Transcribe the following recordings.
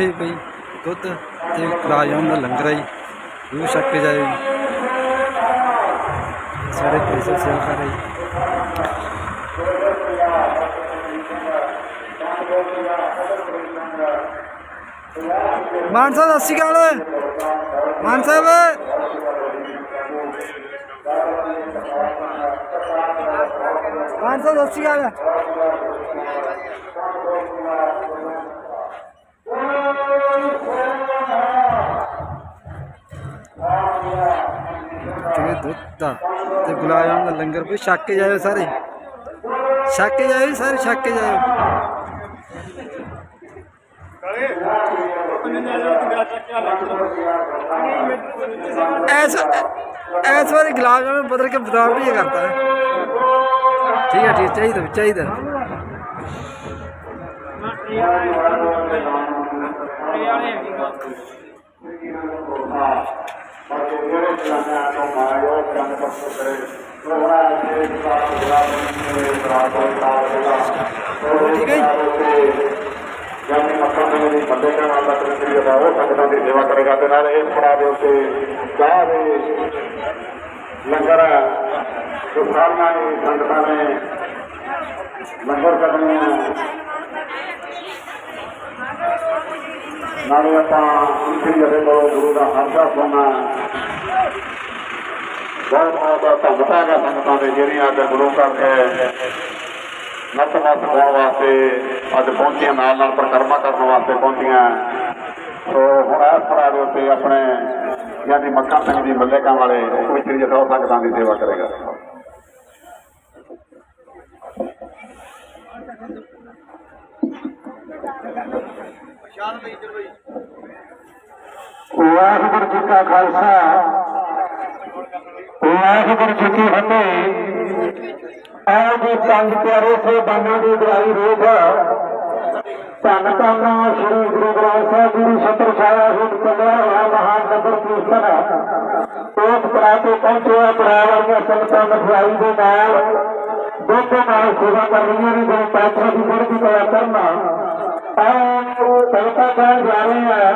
ਇੱਥੇ ਕੋਈ ਦੁੱਧ ਤੇ ਕਲਾਜਮ ਦਾ ਲੰਗਰ ਹੈ ਜੀ। ਉਹ ਛਕ ਕੇ ਜਾਇਓ ਸਾਰੇ ਪੈਸੇ ਸੇਵਾ ਕਰ ਰਹੇ ਮਾਨ ਸਾਹਿਬ, ਸਤਿ ਸ਼੍ਰੀ ਅਕਾਲ ਮਾਨ ਸਾਹਿਬ। ਮਾਨ ਸਾਹਿਬ, ਸਤਿ ਸ਼੍ਰੀ ਅਕਾਲ। ਤੇ ਦੁੱਧ ਦਾ ਤੇ ਗੁਲਾਬ ਜਾਮੁਨ ਦਾ ਲੰਗਰ ਕੋਈ ਛੱਕ ਕੇ ਜਾਇਓ ਸਾਰੇ ਛੱਕ ਕੇ ਜਾਇਓ ਜੀ, ਸਾਰੇ ਛੱਕ ਕੇ ਜਾਇਓ ਐਸ ਐਸ ਵਾਰੀ ਗੁਲਾਬ ਜਾਮੁਨ ਬਦਲ ਕੇ ਬਦਾਮ ਵੀ ਇਹ ਕਰਤਾ ਹੈ ਠੀਕ ਹੈ ਠੀਕ ਚਾਹੀਦਾ ਚਾਹੀਦਾ ਠੀਕ ਹੈ ਜੀ। ਜਾਨੀ ਮੱਕਾ ਦੇ ਦੀ ਬੰਦੇ ਦਾ ਨਾਮ ਦਾ ਤਰੀਕੇ ਦਾ ਉਹ ਸੰਗਤਾਂ ਦੀ ਸੇਵਾ ਕਰੇਗਾ ਤੇ ਨਾਲ ਇਸ ਪੜਾ ਦੇ ਉੱਤੇ ਚਾਹ ਦੇ ਲੰਗਰ ਜੋ ਸਾਰੀਆਂ ਹੀ। ਸੰਗਤਾਂ ਨੇ ਲੰਗਰ ਕਰਨੀਆਂ ਨਾਲੇ ਆਪਾਂ ਉੱਥੇ ਜਿਹੜੇ ਕੋਲ ਗੁਰੂ ਦਾ ਹਰਦਾ ਸੁਣਨਾ ਬਹੁਤ ਬਹੁਤ ਧੰਨਵਾਦ ਹੈ ਸੰਗਤਾਂ ਦੇ ਜਿਹੜੀਆਂ ਅੱਜ ਗੁਰੂ ਘਰ ਦੇ ਨਤਮਸਤਕ ਹੋਣ ਵਾਸਤੇ ਅੱਜ ਪਹੁੰਚੀਆਂ, ਨਾਲ ਨਾਲ ਪ੍ਰਕਰਮਾ ਕਰਨ ਵਾਸਤੇ ਪਹੁੰਚੀਆਂ। ਸੋ ਹੁਣ ਇਸ ਤਰ੍ਹਾਂ ਦੇ ਉੱਤੇ ਆਪਣੇ ਯਾਨੀ ਮੱਖਣ ਸਿੰਘ ਜੀ ਮੱਲੇਕਾਂ ਵਾਲੇ ਪਵਿੱਤਰ ਜਥਾ ਸੰਗਤਾਂ ਦੀ ਸੇਵਾ ਕਰੇਗਾ। ਵਾਹਿਗੁਰੂ ਜੀ ਕਾ ਖਾਲਸਾ। ਵਾਹਿਗੁਰੂ ਜੀ ਕੀ ਫਤਿਹ। ਆਓ ਜੀ ਪੰਜ ਪਿਆਰੇ ਸੇ ਦੀ ਗਰਾਈ ਰੋਗ ਧੰਨ ਧੰਨ ਸ੍ਰੀ ਗੁਰੂ ਗ੍ਰੰਥ ਸਾਹਿਬ ਜੀ ਦੀ ਛਤਰ ਛਾਇਆ ਹੇਠ ਚੱਲਿਆ ਹੋਇਆ ਮਹਾਨ ਨਗਰ ਕੀਰਤਨ। ਉਸ ਪੜਾ ਤੇ ਪਹੁੰਚਿਆ ਪੜਾ ਵਾਲੀਆਂ ਸੰਗਤਾਂ ਮਠਿਆਈ ਦੇ ਨਾਲ, ਦੁੱਧ ਨਾਲ ਸੇਵਾ ਕਰ ਰਹੀਆਂ ਨੇ, ਗੁਰੂ ਪਾਤਸ਼ਾਹ ਦੀ ਗੁਰਦੀ ਕਲਾ ਕਰਨਾ। ਆਓ ਸੰਗਤਾਂ ਕਹਿਣ ਜਾ ਰਹੇ ਆ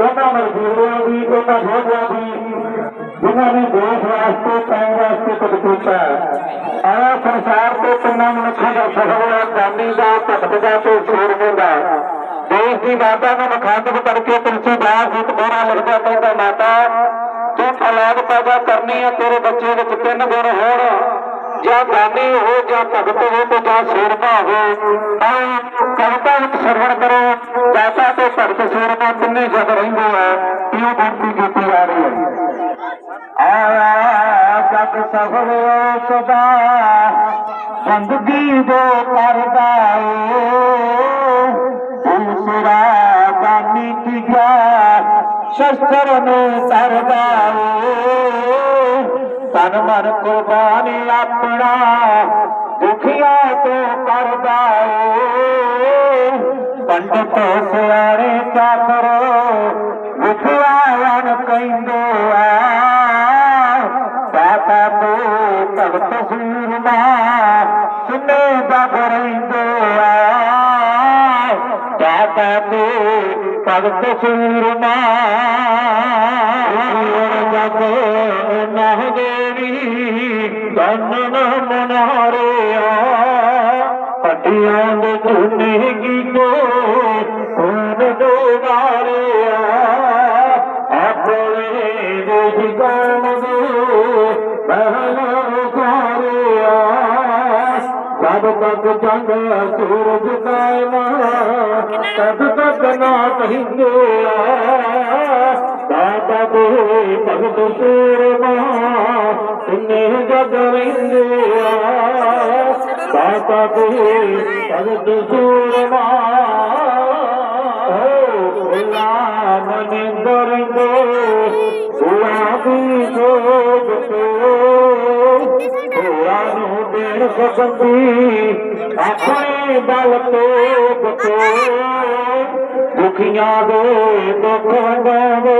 ਉਹਨਾਂ ਮਰਜ਼ੀਆਂ ਦੀ ਉਹਨਾਂ ਯੋਧਿਆਂ ਦੀ ਜਿਨ੍ਹਾਂ ਨੇ ਦੇਸ਼ ਵਾਸਤੇ ਪੈਣ ਵਾਸਤੇ ਕੁਝ ਕੀਤਾ ਆਇਆ ਸੰਸਾਰ ਤੇ ਤਿੰਨਾਂ ਮਨੁੱਖਾਂ ਦਾ ਸਹੋੜਾ ਦਾਨੀ ਦਾ ਭਗਤ ਤੇ ਸੂਰਮੇ ਦਾ ਦੇਸ਼ ਦੀ ਮਾਤਾ ਨੂੰ ਮੁਖਾਤਬ ਕਰਕੇ ਤੁਲਸੀ ਦਾਸ ਇੱਕ ਬੋਰਾ ਲਿਖਦਾ ਕਹਿੰਦਾ ਮਾਤਾ ਤੂੰ ਔਲਾਦ ਪੈਦਾ ਕਰਨੀ ਹੈ ਤੇਰੇ ਬੱਚੇ ਵਿੱਚ ਤਿੰਨ ਗੁਣ ਹੋਣ ज्ञानी हो क्या भक्त हो तो क्या सूरमा हो भाई कविता श्रवण करो कैसा तो भक्त सूरमा तुमने जग रही हो है क्यों भक्ति की जा रही है आया जग सवरो सदा बंदगी दो परदाओ शस्त्र में सरदाओ कोनि दुखी तूं करदा तो बुख का तूं तवत सूर न सुनीदा करंदो आहे का तूं भगत सूर न ديوي چڱاري پٽين چني گيتو ناري اسان سور ڪهنا ڏکاري ڪب تڪ چڱ سورت ڪيا ڪب تڪ نه ਭਗਤ ਸੂਰਮਾ ਤਿੰਨੇ ਜਗ ਰਹਿੰਦੇ ਆ ਦਾਤਾ ਦੇ ਭਗਤ ਸੂਰਮਾ ਹੋ ਲਾ ਮਨ ਦਰਿੰਦੇ ਗੁਲਾਬੀ ਸੋਗ ਤੇ ਹੋਰਾਂ ਨੂੰ ਦੇਣ ਸਕੰਦੀ ਆਪਣੇ ਬਲ ਤੋਪ ਤੇ ਦੁਖੀਆਂ ਦੇ ਦੁੱਖ ਵੰਡਾਵੇ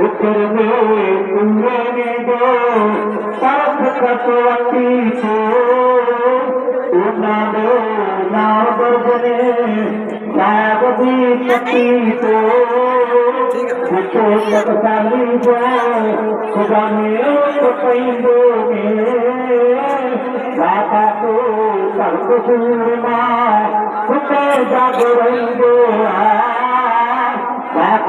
उतरने उतरने दो साथ कटवती को उना दो ना बजने गायब भी पति को कुछो सकताली जो खुदा में तो पैदो में बाबा को सर्व सूरमा खुदे जागो रही दो आ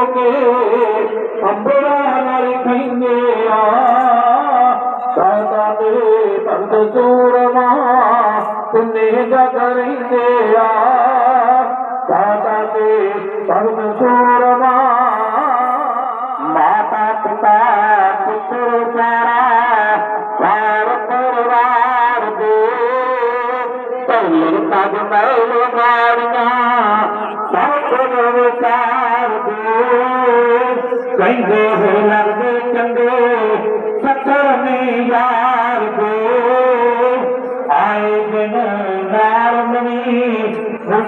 Terima kasih telah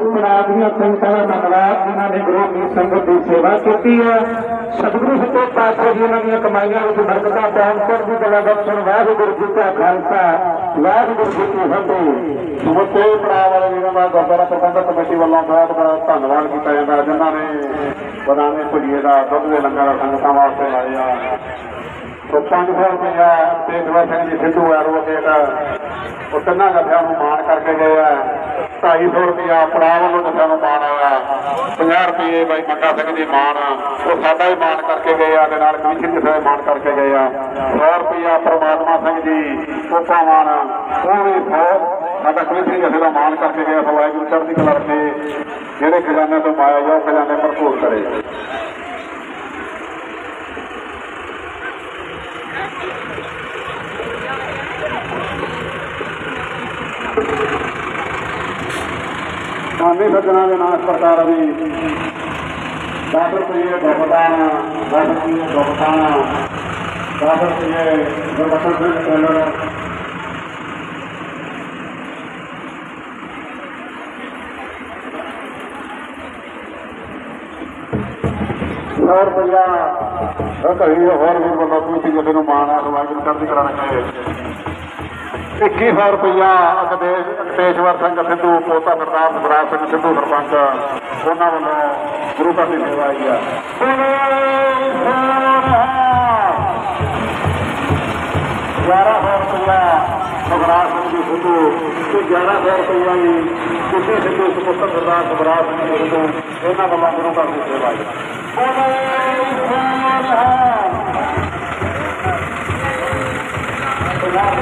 ਇਸ ਤਰ੍ਹਾਂ ਦੀਆਂ ਸੰਗਤਾਂ ਦਾ ਧੰਨਵਾਦ ਜਿਨ੍ਹਾਂ ਨੇ ਗੁਰੂ ਦੀ ਸੰਗਤ ਦੀ ਸੇਵਾ ਕੀਤੀ ਹੈ। ਸਤਿਗੁਰੂ ਸੱਚੇ ਪਾਤਸ਼ਾਹ ਜੀ ਉਹਨਾਂ ਦੀਆਂ ਕਮਾਈਆਂ ਵਿੱਚ ਬਰਕਤਾਂ ਪਾਉਣ ਕਰ ਦੀ ਕਲਾ ਬਖਸ਼ਣ। ਵਾਹਿਗੁਰੂ ਜੀ ਕਾ ਖਾਲਸਾ, ਵਾਹਿਗੁਰੂ ਜੀ ਕੀ ਫਤਿਹ। ਸਮੁੱਚੇ ਪੜਾ ਵਾਲੇ ਵੀਰਾਂ ਦਾ ਗੁਰਦੁਆਰਾ ਪ੍ਰਬੰਧਕ ਕਮੇਟੀ ਵੱਲੋਂ ਬਹੁਤ ਬੜਾ ਧੰਨਵਾਦ ਕੀਤਾ ਜਾਂਦਾ ਜਿਨ੍ਹਾਂ ਨੇ ਬਦਾਨੇ ਭੁਜੀਏ ਦਾ ਦੁੱਧ ਦੇ ਲੰਗਰ ਸੰਗਤਾਂ ਵਾਸਤੇ ਲਾਏ ਆ। ਸੋ 500 ਰੁਪਇਆ ਤੇਜਵਾ ਸਿੰਘ ਜੀ ਸਿੱਧੂ ਐਡਵੋਕੇਟ, ਉਹ ਤਿੰਨਾਂ ਜਥਿਆਂ ਨੂੰ ਮਾਣ ਕਰਕੇ ਗਏ ਆ। 250 ਰੁਪਇਆ ਪੜਾ ਵੱਲੋਂ ਜਥਿਆਂ ਨੂੰ ਮਾਣ ਆਇਆ 50 ਰੁਪਏ ਬਾਈ ਮੰਗਾ ਸਿੰਘ ਜੀ ਮਾਣ, ਉਹ ਸਾਡਾ ਹੀ ਮਾਣ ਕਰਕੇ ਗਏ ਆ ਤੇ ਨਾਲ ਕਮਿਸ਼ਨ ਜਥੇ ਮਾਣ ਕਰਕੇ ਗਏ ਆ। 100 ਰੁਪਇਆ ਪ੍ਰਮਾਤਮਾ ਸਿੰਘ ਜੀ ਕੋਪਾ ਮਾਣ ਉਹ ਵੀ 100 ਸਾਡਾ ਕਮਿਸ਼ਨ ਜਥੇ ਦਾ ਮਾਣ ਕਰਕੇ ਗਿਆ ਆ ਵਾਹਿਗੁਰੂ ਚੜ੍ਹਦੀ ਕਲਾ ਰੱਖੇ, ਜਿਹੜੇ ਖਜ਼ਾਨੇ ਤੋਂ ਮਾਇਆ ਜਾਓ, ਖਜ਼ਾਨੇ ਭਰਪੂਰ ਕਰੇ। ਨਾਮੇ ਸੱਜਣਾ ਦੇ ਨਾਲ ਇਸ ਪ੍ਰਕਾਰ ਦੀ 10 ਰੁਪਏ ਭਗਤਾਨ 10 ਰੁਪਏ ਭਗਤਾਨ 10 ਰੁਪਏ ਗੁਰਬਖਸ਼ ਸਿੰਘ ਟੇਲਰ 2100 ਰੁਪਇਆ ਉਹ ਕਹੀ ਹੋਰ ਵੀ ਬੰਦਾ ਕੋਈ ਕਿਸੇ ਨੂੰ ਮਾਣ ਆ ਵਾਹਿਗੁਰੂ ਕਰਦੀ ਕਰਾਂਗੇ 2100 ਰੁਪਇਆ ਅਗਦੇਸ਼ ਅਗਦੇਸ਼ਵਰ ਸਿੰਘ ਸਿੱਧੂ, ਪੋਤਾ ਸਰਦਾਰ ਸਵਰਾਜ ਸਿੰਘ ਸਿੱਧੂ ਸਰਪੰਚ, ਉਹਨਾਂ ਵੱਲੋਂ ਗੁਰੂ ਘਰ ਦੀ ਸੇਵਾ ਆਈ ਆ। ਗਿਆਰਾ ਸੌ ਰੁਪਇਆ ਸਵਰਾਜ ਸਿੰਘ ਜੀ ਸਿੱਧੂ ਤੇ ਗਿਆਰਾ ਸੌ ਰੁਪਇਆ ਜੀ ਕਿਸੇ ਸਿੱਧੂ ਸੁਪੁੱਤਰ ਸਰਦਾਰ ਸਵਰਾਜ ਸਿੰਘ ਸਿੱਧੂ, ਉਹਨਾਂ ਵੱਲੋਂ ਗੁਰੂ ਘਰ ਦੀ ਸੇਵਾ ਆਈ ਬੋਲੇ ਸੋਨਾ